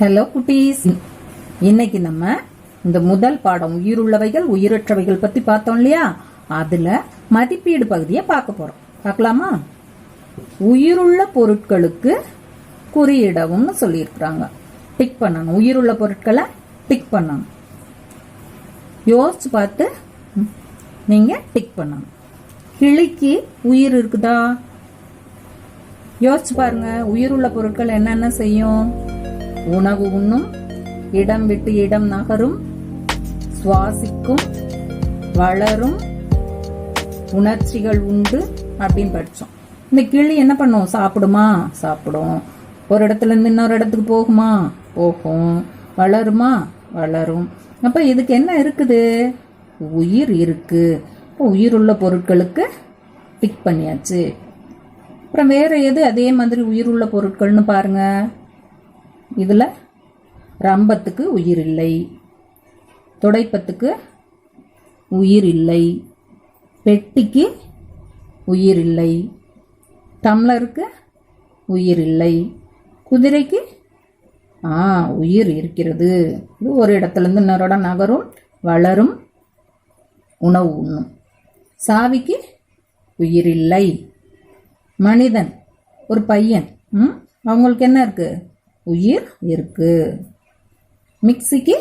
Hello குட்டீஸ் இன்னைக்கு நம்ம இந்த முதல் பாடம் உயிருள்ளவைகள் உயிரற்றவைகள் பத்தி பார்த்தோம் இல்லையா? அதுல மதிப்பீடு பகுதியை பார்க்க போறோம். பார்க்கலாமா? உயிருள்ள பொருட்களுக்கு குறியிடவும்னு சொல்லியிருக்கிறாங்க. டிக் பண்ணணும். உயிருள்ள பொருட்களை டிக் பண்ணணும். யோசிச்சு பார்த்து நீங்க டிக் பண்ணணும். கிளிக்கு உயிர் இருக்குதா? யோசிச்சு பாருங்க. உயிருள்ள பொருட்கள் என்னென்ன செய்யும்? உணவு உண்ணும் இடம் விட்டு இடம் நகரும் சுவாசிக்கும் வளரும் உணர்ச்சிகள் உண்டு அப்படின்னு படிச்சோம். இந்த கிளி என்ன பண்ணும்? சாப்பிடுமா? சாப்பிடும். ஒரு இடத்துல இருந்து இன்னொரு இடத்துக்கு போகுமா? போகும். வளருமா? வளரும். அப்ப இதுக்கு என்ன இருக்குது? உயிர் இருக்கு. உயிர் உயிருள்ள பொருட்களுக்கு பிக் பண்ணியாச்சு. அப்புறம் வேற எது? அதே மாதிரி உயிருள்ள பொருட்கள்னு பாருங்க. இதில் ரம்பத்துக்கு உயிர் இல்லை துடைப்பத்துக்கு உயிர் இல்லை பெட்டிக்கு உயிர் இல்லை டம்ளருக்கு உயிர் இல்லை குதிரைக்கு ஆ உயிர் இருக்கிறது. இது ஒரு இடத்துலேருந்து இன்னொரு இடம் நகரும் வளரும் உணவு உண்ணும். சாவிக்கு உயிர் இல்லை மனிதன் ஒரு பையன் ம் அவங்களுக்கு என்ன இருக்குது உயிர் இருக்கு. மிக்சிக்கு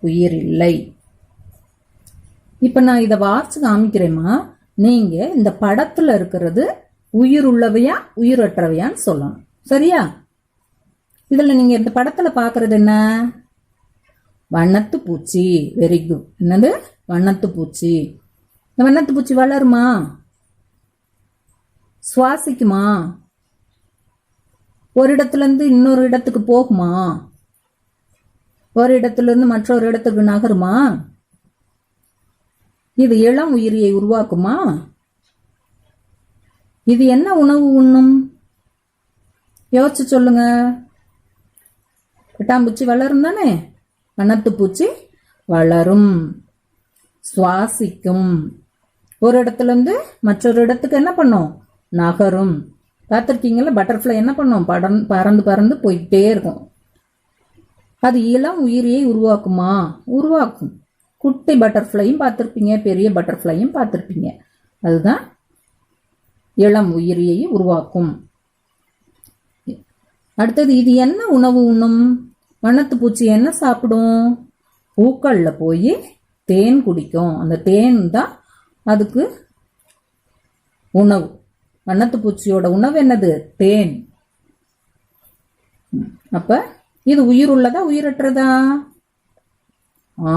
உயிர் இல்லை. இப்போ நான் இதை வாசிச்சு காமிக்கிறேம்மா. நீங்க இந்த படத்துல இருக்கிறது உயிர் உள்ளவையா உயிரற்றவையான்னு சொல்லணும். சரியா? இதில் நீங்க இந்த படத்துல பாக்குறது என்ன? வண்ணத்து பூச்சி. வெரி குட் என்னது? வண்ணத்து பூச்சி. இந்த வண்ணத்து பூச்சி வளருமா? சுவாசிக்குமா? ஒரு இடத்துல இருந்து இன்னொரு இடத்துக்கு போகுமா? ஒரு இடத்துல இருந்து மற்றொரு இடத்துக்கு நகருமா? இது இளம் உயிரியை உருவாக்குமா? இது என்ன உணவு உண்ணும்? யோசிச்சு சொல்லுங்க. பட்டாம்பூச்சி வளரும் தானே? வண்ணத்து பூச்சி வளரும். சுவாசிக்கும். ஒரு இடத்துல இருந்து மற்றொரு இடத்துக்கு என்ன பண்ணும்? நகரும். பார்த்துருக்கீங்களா பட்டர்ஃப்ளை என்ன பண்ணும்? படம் பறந்து பறந்து போயிட்டே இருக்கும். அது இளம் உயிரியை உருவாக்குமா? உருவாக்கும். குட்டி பட்டர்ஃப்ளையும் பார்த்துருப்பீங்க பெரிய பட்டர்ஃப்ளையும் பார்த்துருப்பீங்க. அதுதான் இளம் உயிரியை உருவாக்கும். அடுத்தது இது என்ன உணவு உண்ணும்? வண்ணத்து பூச்சி என்ன சாப்பிடும்? பூக்களில் போய் தேன் குடிக்கும். அந்த தேன் தான் அதுக்கு உணவு. வண்ணத்து பூச்சியோட உணவு என்னது? தேன். அப்ப இது உயிர் உள்ளதா உயிரற்றதா? ஆ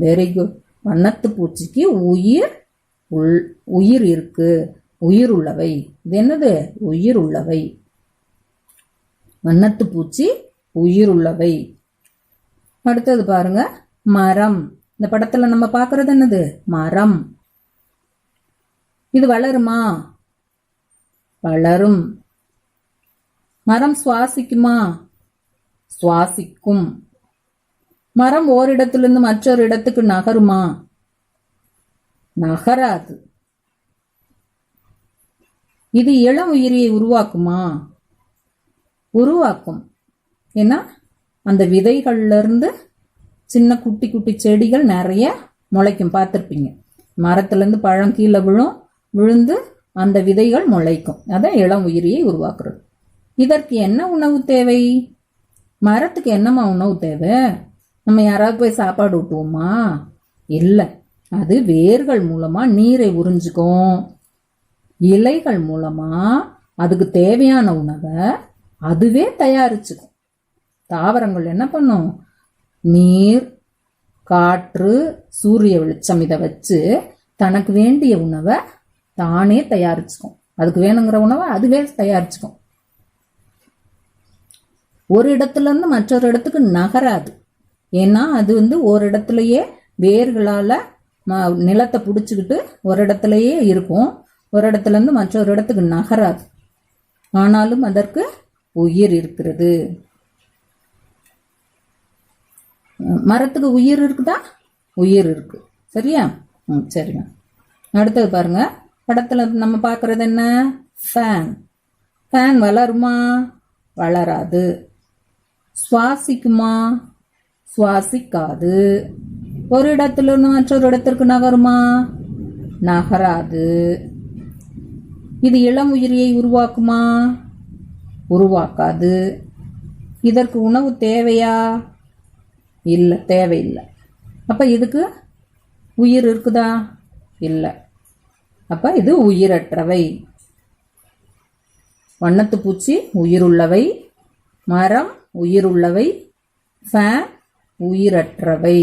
வெரி குட் வண்ணத்து பூச்சிக்கு உயிர் உள் உயிர் இருக்கு. உயிர் உள்ளவை இது என்னது? உயிர் உள்ளவை வண்ணத்து பூச்சி உயிர் உள்ளவை அடுத்தது பாருங்க. மரம். இந்த படத்துல நம்ம பாக்குறது என்னது? மரம். இது வளருமா? வளரும் மரம் சுவாசிக்குமா? சுவாசிக்கும். மரம் ஓரிடத்திலிருந்து மற்றொரு இடத்துக்கு நகருமா? நகராது. இது இளம் உயிரியை உருவாக்குமா? உருவாக்கும். ஏன்னா அந்த விதைகள்ல இருந்து சின்ன குட்டி குட்டி செடிகள் நிறைய முளைக்கும். பார்த்துருப்பீங்க. மரத்துல இருந்து பழம் கீழே விழும் விழுந்து அந்த விதைகள் முளைக்கும். அதான் இளம் உயிரியை உருவாக்குறது. இதற்கு என்ன உணவு தேவை? மரத்துக்கு என்னம்மா உணவு தேவை? நம்ம யாராவது போய் சாப்பாடு ஊட்டுவோமா? இல்லை. அது வேர்கள் மூலமா நீரை உறிஞ்சுக்கும். இலைகள் மூலமா அதுக்கு தேவையான உணவை அதுவே தயாரிச்சுக்கும். தாவரங்கள் என்ன பண்ணும்? நீர் காற்று சூரிய வெளிச்சம் இதை வச்சு தனக்கு வேண்டிய உணவை தானே தயாரிச்சுக்கும். அதுக்கு வேணுங்கிற உணவை அதுவே தயாரிச்சுக்கும். ஒரு இடத்துல இருந்து மற்றொரு இடத்துக்கு நகராது. ஏன்னா அது வந்து ஒரு இடத்துலயே வேர்களால ம- நிலத்தை பிடிச்சிக்கிட்டு ஒரு இடத்துலயே இருக்கும். ஒரு இடத்துல இருந்து மற்றொரு இடத்துக்கு நகராது. ஆனாலும் அதற்கு உயிர் இருக்கிறது. மரத்துக்கு உயிர் இருக்குதா? உயிர் இருக்கு. சரியா? ம் சரிங்க. அடுத்தது பாருங்கள் படத்துல நம்ம பார்க்குறது என்ன? ஃபேன் ஃபேன் வளருமா? வளராது. சுவாசிக்குமா? சுவாசிக்காது. ஒரு இடத்திலிருந்து மற்றொரு இடத்திற்கு நகருமா? நகராது. இது இளம் உயிரியை உருவாக்குமா? உருவாக்காது. இதற்கு உணவு தேவையா? இல்லை தேவையில்லை. அப்போ இதுக்கு உயிர் இருக்குதா? இல்லை. அப்போ இது உயிரற்றவை. வண்ணத்து பூச்சி உயிருள்ளவை மரம் உயிருள்ளவை ஃபேன் உயிரற்றவை.